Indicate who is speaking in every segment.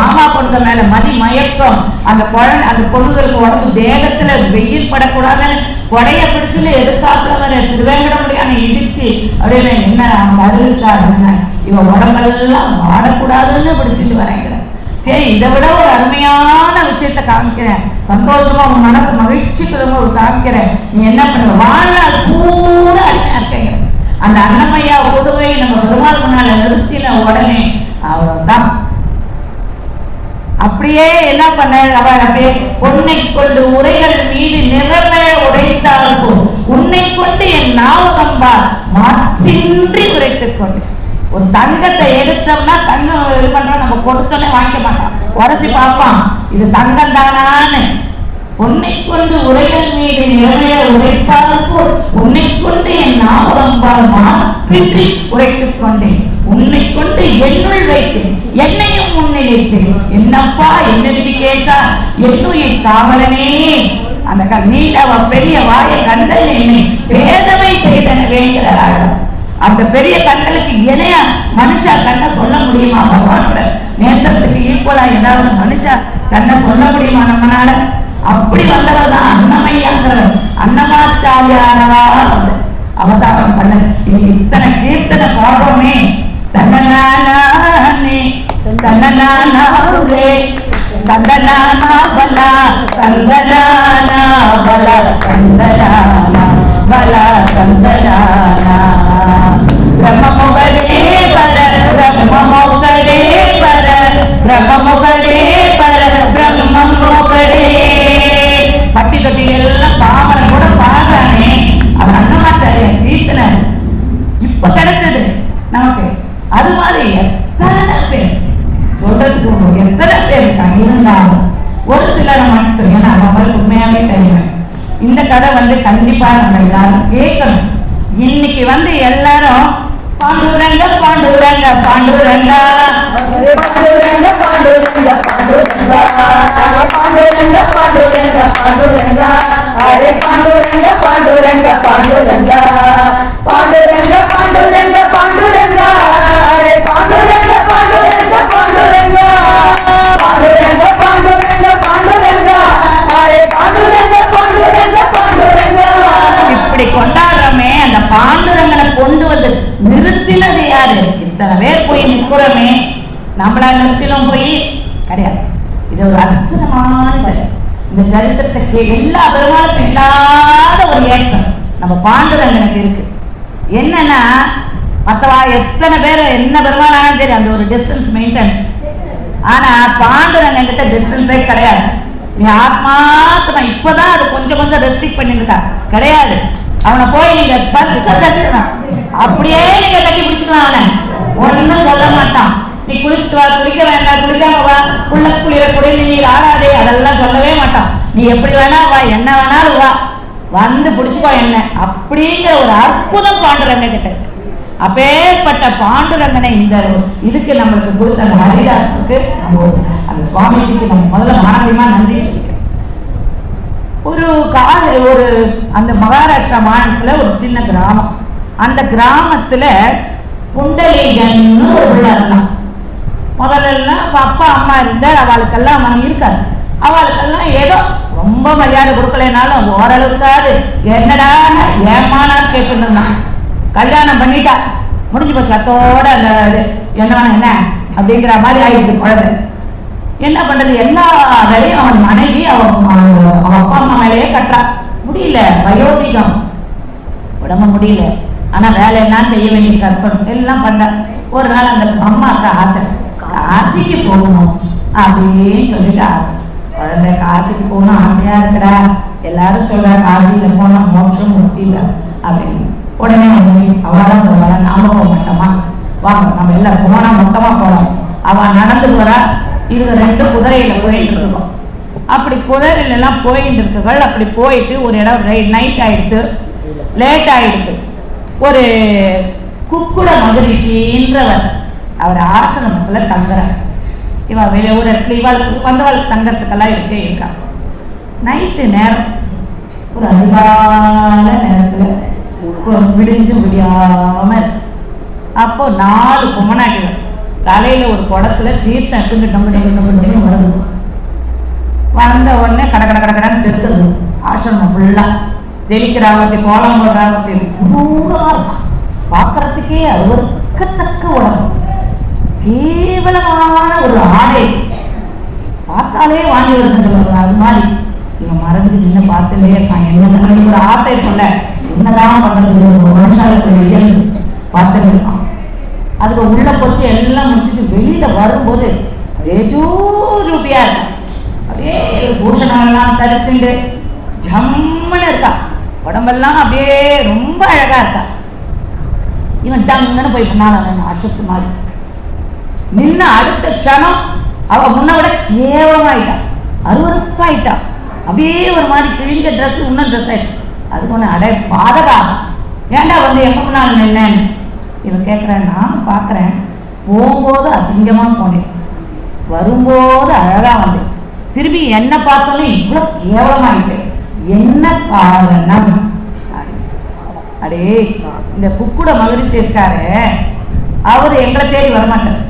Speaker 1: மாமா பொண்ணுங்க மேல மதி மயக்கம். அந்த குழந்தை அந்த பொண்ணுகளுக்கு உடம்பு தேகத்துல வெயில் படக்கூடாதுன்னு கொடைய பிடிச்சுல எதிர்த்தாப்புல திருவேங்கடமுடியான இடிச்சு அப்படியே என்ன மருந்துக்காருங்க இவன் உடம்பெல்லாம் வாடக்கூடாதுன்னு பிடிச்சிட்டு வரேங்கிற சரி இதை விட ஒரு அருமையான விஷயத்த காமிக்கிறேன். சந்தோஷமா உன் மனசு மகிழ்ச்சி பெறும் ஒரு காமிக்கிறேன். நீ என்ன பண்ணுவ? வாழ்நாள் பூரா அருமையா இருக்கீங்க அந்த அன்னமையா புதுவை நம்ம பெருமாள் முன்னால நிறுத்தின உடனே அப்படியே என்ன பண்ண அவர் அப்படியே உன்னை கொண்டு உரைகள் மீது நிறமே உடைத்தார்கள். உன்னை கொண்டு என் நாவகம்பா மாற்றின்றி உரைத்துக் கொண்டு ஒரு தங்கத்தை எடுத்தோம்னா தங்கம் இது பண்றோம் நம்ம கொடுத்தோன்னே வாங்கிக்க மாட்டோம் உரசி பார்ப்பான். இது தங்கம் தானான்னு. உன்னை கொண்டு உரைகள் மீது நிறைய உரைப்பார்க்கு உன்னை கொண்டு என் நாவகம்பால் மாற்றி உரைத்துக் கொண்டேன். உன்னை கொண்டு என்னுள் வைத்தேன். என்னையும் முன்னிலைத்தேன் என்னப்பா என்ன விதிகேஷா என்னுயிர் காவலனே அந்த க- பெரிய வாயை கண்டல் என்னை பேதமை செய்தனவேங்கிறார் அந்த பெரிய கண்களுக்கு இணைய மனுஷா கண்ணை சொல்ல முடியுமா? பகவானோட நேத்திரத்துக்கு ஈக்குவலா ஏதாவது மனுஷா கண்ணை சொல்ல முடியுமா நம்மளால? அப்படி வந்தவர் தான் அன்னமையாங்கிறவர் அன்னமாச்சாரியாரவா வந்து அவதாரம் பண்ண. இனி இத்தனை கீர்த்தனை பாடுறோமே. தன்னநானே தன்னநானே தந்தனானா பலா தந்தனானா பலா தந்தனானா நமக்கு அது மாதிரி எத்தனை பேர்? சொல்றதுக்கு எத்தனை பேர் இருக்காங்க? இருந்தாலும் ஒரு சிலரை மட்டும் ஏன்னா நம்மளுக்கு உண்மையாவே தெரியும். இந்த கதை வந்து கண்டிப்பா நம்ம எல்லாரும் கேட்கணும். இன்னைக்கு வந்து எல்லாரும் பாண்டுரங்க பாண்டுரங்க பாண்டுரங்க
Speaker 2: பாண்டுரங்க பாண்டுரங்க. பாண்டுரங்க பாண்டுரங்க பாண்டுரங்க.
Speaker 1: இத்தனை பேர் போய் நிற்கிறோமே நம்மளா நிறுத்திலும் போய்? கிடையாது. இது ஒரு அற்புதமான சரித்திரம் இந்த சரித்திரத்தை எல்லா பெருமாளுக்கும் இல்லாத ஒரு ஏற்றம். நம்ம பாண்டுரங்கனுக்கு இருக்கு. என்னன்னா மற்றவா எத்தனை பேர் என்ன பெருமாளானாலும் சரி அந்த ஒரு டிஸ்டன்ஸ் மெயின்டெனன்ஸ் ஆனா பாண்டுரங்கன் என்கிட்ட டிஸ்டன்ஸே கிடையாது. நீ ஆத்மாத்மா இப்பதான் அது கொஞ்சம் கொஞ்சம் ரெஸ்ட்ரிக்ட் பண்ணிருக்கா கிடையாது. அவனை போய் நீங்க ஸ்பர்ஷ தரிசனம். அப்படியே நீங்க கட்டி பிடிச்சிக்கலாம் அவனை. ஒண்ணும் சொல்ல மாட்டான். நீ குளிச்சுட்டு வா குளிக்க வேண்டாம் குளிக்காம வா. உள்ள குளிர குடி நீர் ஆடாதே அதெல்லாம் சொல்லவே மாட்டான். நீ எப்படி வேணா வா என்ன வேணாலும் வா. வந்து பிடிச்சுக்கோ என்ன. அப்படிங்கிற ஒரு அற்புதம் பாண்டுரங்க கிட்ட அப்பேற்பட்ட பாண்டுரங்கனை இந்த இதுக்கு நம்மளுக்கு கொடுத்த அந்த ஹரிதாஸுக்கு நம்ம அந்த சுவாமிஜிக்கு நம்ம முதல்ல மானசியமா நன்றி சொல்லிக்கிறோம். ஒரு கால ஒரு அந்த மகாராஷ்டிரா மாநிலத்துல ஒரு சின்ன கிராமம். அந்த கிராமத்துல புண்டலீகன்னு ஒரு பிள்ளை இருந்தான். முதல்ல அப்பா அம்மா இருந்தார் அவளுக்கெல்லாம் அவன் இருக்காது. அவளுக்கெல்லாம் ஏதோ ரொம்ப மரியாதை கொடுக்கலைனாலும் ஓரளவுக்காது என்னடா ஏமானா கேட்டுருந்தான் கல்யாணம் பண்ணிட்டா. முடிஞ்சு போச்சு அத்தோட அந்த இது, என்ன என்ன? அப்படிங்கிற மாதிரி ஆயிடுச்சு குழந்தை. என்ன பண்றது? எல்லா வேலையும் அவன் மனைவி அவன் அவன் அப்பா அம்மா மேலேயே கட்டுறா. முடியல வயோதிகம் உடம்பு முடியல. ஆனா வேலையெல்லாம் செய்ய வேண்டிய கற்பனை எல்லாம் பண்ண. ஒரு நாள் அந்த அம்மாவுக்கு ஆசை. காசிக்கு போகணும் அப்படின்னு சொல்லிட்டு ஆசை. குழந்தை காசிக்கு போகணும் ஆசையா இருக்குடா. எல்லாரும் சொல்றா காசியில போனா மோட்சம் முக்தியில அப்படின்னு. உடனே அவளாதான் போவாளா நாம போக மாட்டோமா? வாங்க நம்ம எல்லாம் போனா மொத்தமா போறோம் அவ நடந்து போறா இது ரெண்டு குதிரையில போயிட்டு இருக்கோம். அப்படி குதிரையில எல்லாம் போயிட்டு இருக்குகள் அப்படி போயிட்டு ஒரு இடம் நைட் ஆயிடுத்து லேட் ஆயிடுத்து. ஒரு குக்குட மகரிஷின்றவர் அவர் ஆசிரமத்தில் தங்குறார். இவன் வெளிய ஒரு இடத்துல இவாளுக்கு வந்தவாளுக்கு தங்கறதுக்கெல்லாம் இருக்கே இருக்கா. நைட்டு நேரம். ஒரு அதிகால நேரத்தில் விடிஞ்சு முடியாமல் அப்போ நாலு பொம்மநாட்டிகள் தலையில ஒரு குடத்துல தீர்த்தம் எடுத்து டம்பு டம்பு டம்பு வளர்ந்து வருது வந்த உடனே கட கட கட கடன்னு பெருக்குது. ஆசிரமம் ஃபுல்லா தெளிக்கிறாவத்தி கோலம் போடுறாவத்தி நூறா இருக்கும் பார்க்கறதுக்கே அது ஒரு உடம்பு கேவலமான ஒரு ஆடை. பார்த்தாலே வாங்கி வருதுன்னு சொல்லுவாங்க. அது மாதிரி. இவன் மறைஞ்சு நின்று பார்த்துட்டே நான் என்ன நம்மளுக்கு ஒரு ஆசை இருக்கும்ல. என்னதான் பண்றது? ஒரு மனுஷாலத்தில் இயல்பு பார்த்துட்டு இருக்கான். அதுக்கு உள்ள போச்சு எல்லாம் முடிச்சுட்டு வெளியில வரும்போது தேஜூரூபியா இருக்கும் அப்படியே எல்லாம் தரிச்சுண்டு ஜம்முன்னு இருக்கா உடம்பெல்லாம் அப்படியே ரொம்ப அழகா இருக்கா? இவன் டங்குன்னு போய் பின்னால அசத்து மாதிரி. நின்ன அடுத்த க்ஷணம் அவ முன்ன விட கேவலமாயிட்டான். அருவறுப்பாயிட்டான் அப்படியே ஒரு மாதிரி கிழிஞ்ச ட்ரெஸ் இன்னும் ட்ரெஸ் ஆயிட்டு அதுக்கு ஒன்று அடை பாதகா ஏண்டா வந்து எப்போ முன்னால் நின்னேன்னு? இவன் கேட்குறேன் நானும் பார்க்குறேன் போகும்போது அசிங்கமாக போனேன். வரும்போது அழகா வந்தேன். திரும்பி என்ன பார்த்தோன்னே இவ்வளோ கேவலமாயிட்டேன். என்ன காரணம்? அடே இந்த குக்குட மகிழ்ச்சி இருக்காரு. அவர் எங்களை தேடி வரமாட்டார்.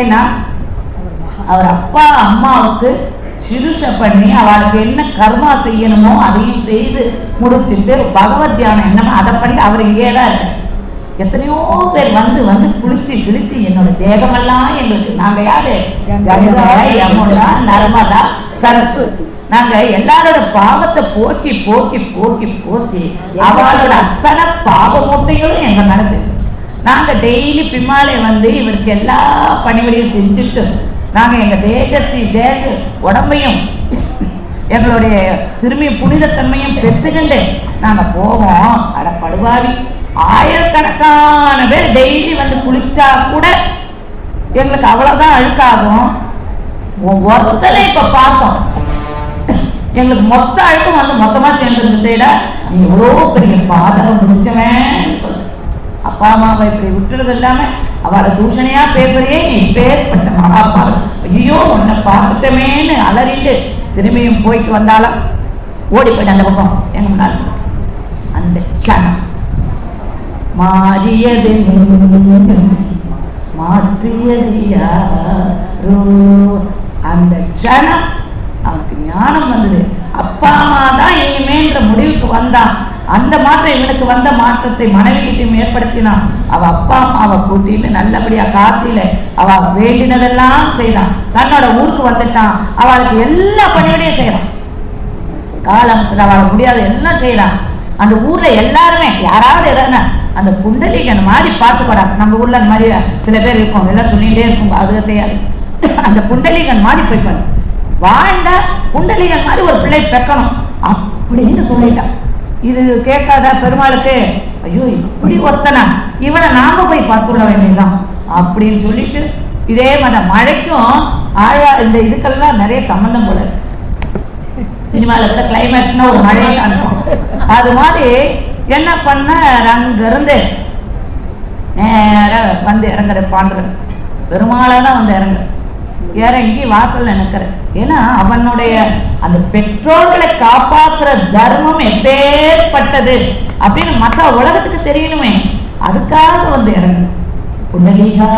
Speaker 1: ஏன்னா அவர் அப்பா அம்மாவுக்கு சிறுச பண்ணி அவளுக்கு என்ன கர்மா செய்யணுமோ அதையும் செய்து முடிச்சுட்டு பகவத் தியானம் என்னமோ அதை பண்ணி அவர் இங்கே தான் இருக்கார். எத்தனையோ பேர் வந்து வந்து குளிச்சு கிழிச்சு என்னோட தேகமெல்லாம் எங்களுக்கு. நாங்க யாரு? நர்மதா சரஸ்வதி. நாங்க எல்லாரோட பாவத்தை போக்கி போக்கி போக்கி போக்கி அவளோட அத்தனை பாவ மூட்டைகளும் எங்க மனசு. நாங்க டெய்லி பின்னாலே வந்து இவருக்கு எல்லா பணிவிடையும் செஞ்சுட்டு நாங்க எங்க தேசத்தை தேச உடம்பையும் எங்களுடைய திரும்பி புனிதத்தன்மையும் பெற்றுக்கண்டு நாங்க போவோம். அட படுவாவி ஆயிரக்கணக்கான பேர் டெய்லி வந்து குளிச்சா கூட எங்களுக்கு அவ்வளவுதான் அழுக்காகும். ஒ- ஒருத்தரை இப்ப பார்த்தோம் எங்களுக்கு மொத்த அழுத்தம் வந்து மொத்தமா சேர்ந்துருந்தேடா நீ எவ்வளோ பெரிய பாதகம் முடிச்சவன் சொல்லு. அப்பா அம்மாவை இப்படி விட்டுறது இல்லாம அவளை தூஷணையா பேசுறியே நீ பேர்பட்ட மகாபாரதம். ஐயோ உன்னை பார்த்துட்டமேன்னு அலறிட்டு திரும்பியும் போயிட்டு வந்தாலும் ஓடி போயிட்டு அந்த பக்கம். எங்க முன்னாடி அந்த சனம் மாறியது மாற்றியது யாரோ. அந்த ஜனம் அவனுக்கு ஞானம் வந்தது. அப்பா அம்மா தான் இனிமேன்ற முடிவுக்கு வந்தான் அந்த மாற்றம் இவனுக்கு வந்த மாற்றத்தை மனைவிகிட்டையும் ஏற்படுத்தினான் அவ அப்பா அம்மாவை கூட்டிட்டு நல்லபடியா காசில அவ வேண்டினதெல்லாம் செய்தான் தன்னோட ஊருக்கு வந்துட்டான் அவளுக்கு எல்லா பணியோடையும் செய்யறான் காலத்துல அவளை முடியாத எல்லாம் செய்யறான் அந்த ஊர்ல எல்லாருமே யாராவது எதனா அந்த புண்டலீகன் மாதிரி பார்த்துக்கோடா. நம்ம ஊர்ல அந்த மாதிரி சில பேர் இருக்கும் எல்லாம் சொல்லிட்டே இருக்கும் அது செய்யாது. அந்த புண்டலீகன் மாதிரி போய் வாழ்ந்த வாழ்ந்தா புண்டலீகன் மாதிரி ஒரு பிள்ளை பெக்கணும் அப்படின்னு சொல்லிட்டான் இது கேட்காத பெருமாளுக்கு ஐயோ இப்படி ஒருத்தனா? இவனை நாம போய் பார்த்துள்ள வேண்டியதுதான். அப்படின்னு சொல்லிட்டு இதே மாதிரி மழைக்கும் ஆழா இந்த இதுக்கெல்லாம் நிறைய சம்மந்தம் போல சினிமால சினிமாவில் கூட கிளைமேக்ஸ்னா ஒரு மழையை காண்போம் அது மாதிரி என்ன பண்ண அங்கிருந்து இருந்து வந்து இறங்குற பாண்டுறன் பெருமாளா தான் வந்து இறங்குறேன் இறங்கி வாசல்ல நினைக்கிறேன் ஏன்னா அவனுடைய அந்த பெற்றோர்களை காப்பாத்துற தர்மம் எப்பேற்பட்டது அப்படின்னு மற்ற உலகத்துக்கு தெரியணுமே. அதுக்காக வந்து இறங்கு புண்டலீகா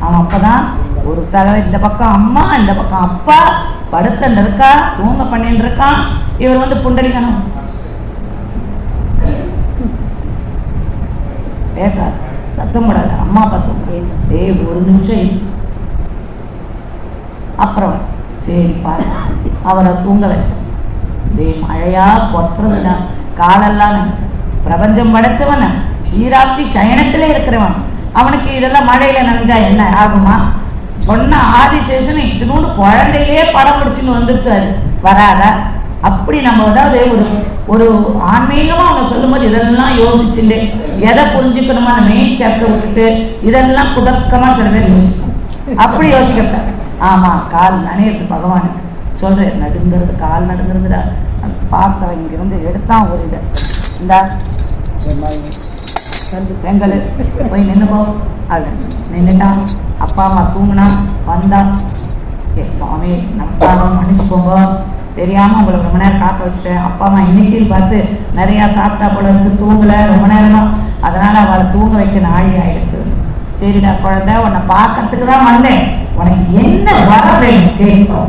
Speaker 1: அவன் அப்பதான் ஒரு தலை இந்த பக்கம் அம்மா இந்த பக்கம் அப்பா படுத்தன் இருக்கா தூங்க பண்ணிட்டு இருக்கான் இவர் வந்து புண்டலிகனும். பேசாது சத்தம் போடாது அம்மா பார்த்து ஏய் ஒரு நிமிஷம் அப்புறம் சரி பாரு அவரை தூங்க வச்சேன். இதே மழையா கொட்டுறதுடா. காலெல்லாம் பிரபஞ்சம் படைச்சவன். ஷீராப்தி சயனத்திலே இருக்கிறவன். அவனுக்கு இதெல்லாம் மழையில நனைஞ்சா என்ன ஆகுமா? சொன்ன ஆதிசேஷன் இத்தினோடு குழந்தையிலேயே படம் பிடிச்சின்னு வந்துட்டாரு. வராதா. அப்படி நம்ம அதாவது ஒரு ஒரு ஆன்மீகமா அவங்க சொல்லும்போது இதெல்லாம் யோசிச்சுட்டு எதை புரிஞ்சுக்கணுமா அந்த மெயின் சாப்டர் விட்டுட்டு இதெல்லாம் குதர்க்கமா சில பேர் யோசிக்கணும் அப்படி யோசிக்கப்பட்டாங்க. ஆமாம் கால் நனையிறது பகவானுக்கு. சொல்கிறேன் நடுங்கிறது கால் நடுங்கிறதுடா. அந்த பார்த்தவன் இங்கிருந்து எடுத்தான் ஒரு இதை. இந்தா. செங்கல். போய் நின்னுக்கோ அது நின்றுட்டான் அப்பா அம்மா தூங்கினா வந்தான் ஏ சுவாமி நமஸ்காரம் மன்னிச்சுக்கோங்க தெரியாமல் உங்களை ரொம்ப நேரம் காக்க வச்சுட்டேன். அப்பா அம்மா இன்னைக்கு பார்த்து நிறையா சாப்பிட்டா போல இருந்து தூங்கலை ரொம்ப நேரமாக அதனால் அவளை தூங்க வைக்க நாழி ஆகிடுது சரிடா குழந்தை உன்னை பார்க்கறதுக்கு தான் வந்தேன். உனக்கு என்ன வர வேணும் கேட்கும்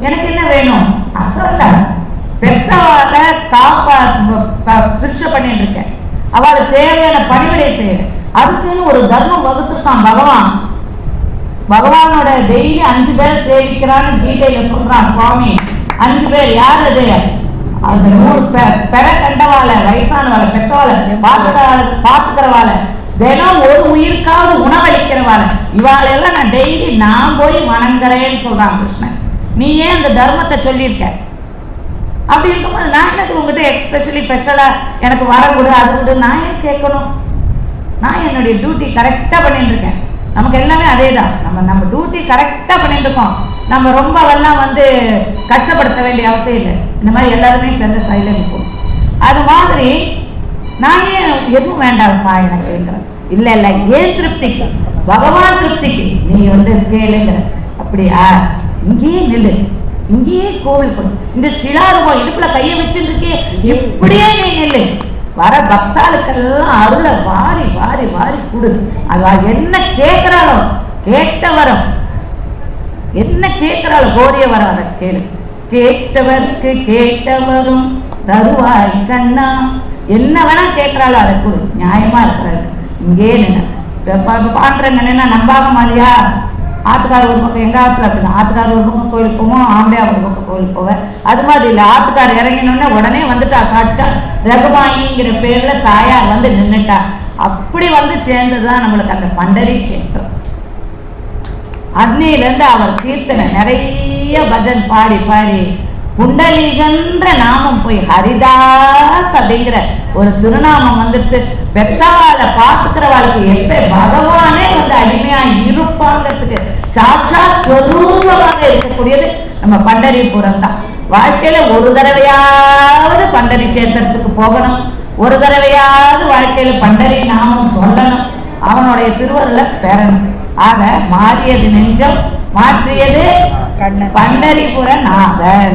Speaker 1: எனக்கு என்ன வேணும்? அசல்ல பெத்தவால காப்பா சிகிச்சை பண்ணிட்டு இருக்கேன். அவளுக்கு தேவையான பணிவிடை செய்யறேன். அதுக்குன்னு ஒரு தர்மம் வகுத்துருக்கான் பகவான். பகவானோட டெய்லி அஞ்சு பேர் சேவிக்கிறான்னு கீதையில சொல்றான் சுவாமி. அஞ்சு பேர் யார் அது அந்த நூறு பெ- பெற கண்டவாளை வயசானவாள பெற்றவாளை பாத்துக்கிறவாள பாத்துக்கிறவாள தினம் ஒரு உயிருக்காவது உணவளிக்கிறவாள இவாளெல்லாம் நான் டெய்லி நான் போய் வணங்குறேன்னு சொல்றான் கிருஷ்ணன். நீ ஏன் அந்த தர்மத்தை சொல்லியிருக்க? அப்படி இருக்கும்போது நான் எனக்கு உங்ககிட்ட எக்ஸ்பெஷலி ஸ்பெஷலாக எனக்கு வர கொடு அது கொடு நான் ஏன் கேட்கணும்? நான் என்னுடைய டியூட்டி கரெக்டாக பண்ணிட்டு இருக்கேன் நமக்கு எல்லாமே அதே தான் நம்ம நம்ம டியூட்டி கரெக்டாக பண்ணிட்டு இருக்கோம் நம்ம ரொம்ப எல்லாம் வந்து கஷ்டப்படுத்த வேண்டிய அவசியம் இல்லை. இந்த மாதிரி எல்லாருமே சேர்ந்து சைடில் நிற்போம் அது மாதிரி நான் ஏன் எதுவும் வேண்டாம்ப்பா எனக்குங்கிறேன் இல்லை இல்லை ஏன் திருப்திக்கு? பகவான் திருப்திக்கு. நீ வந்து கேளுங்கிற. அப்படியா? இங்கேயே நில்லு. இங்கேயே கோவில் கொண்டு இந்த சிலாரூபம் இடுப்புல கையை வச்சிருக்கே. இப்படியே நீ நில்லு. வர பக்தாளுக்கெல்லாம் அருளை வாரி வாரி வாரி கொடு. அவ என்ன கேட்கிறாளோ கேட்ட வரம் என்ன கேட்கிறாளோ கோரிய வரம் அதை கேளு. கேட்டவர்க்கு கேட்டவரும் தருவாய் கண்ணா. என்ன வேணா கேட்கிறாளோ அதை கொடு. நியாயமா இருக்கிறாரு. இங்கே நின்று பாக்குறேன் என்ன நம்பாக மாதிரியா? ஆத்துக்கார ஒரு பக்கம் எங்க ஆத்துல அப்படிதான். ஆத்துக்கார ஒரு பக்கம் கோயிலுக்கு போவோம் ஆம்பளையா ஒரு பக்கம் கோயிலுக்கு போவேன். அது மாதிரி இல்லை. ஆத்துக்கார் இறங்கினோடனே உடனே வந்துட்டா சாட்சா. ரகுமாயிங்கிற பேர்ல தாயார் வந்து நின்னுட்டா. அப்படி வந்து சேர்ந்ததுதான் நம்மளுக்கு அந்த பண்டரி சேத்திரம் அன்னையிலேருந்து அவர் கீர்த்தனை நிறைய பஜன் பாடி பாடி புண்டலீகன்ற நாமம் போய் ஹரிதாஸ் அப்படிங்கிற ஒரு திருநாமம் வந்துட்டு பெத்தவாள பார்த்துக்கிறவாளுக்கு எப்ப பகவானே வந்து அடிமையா இருப்பாங்கிறதுக்கு சாட்சா ஸ்வரூபமாக இருக்கக்கூடியது நம்ம பண்டரிபுரம் தான். வாழ்க்கையில ஒரு தடவையாவது பண்டரி சேத்திரத்துக்கு போகணும். ஒரு தடவையாவது வாழ்க்கையில பண்டரி நாமம் சொல்லணும். அவனுடைய திருவருளை பெறணும். ஆக மாறியது நெஞ்சம் மாற்றியது பண்டரிபுர நாதன்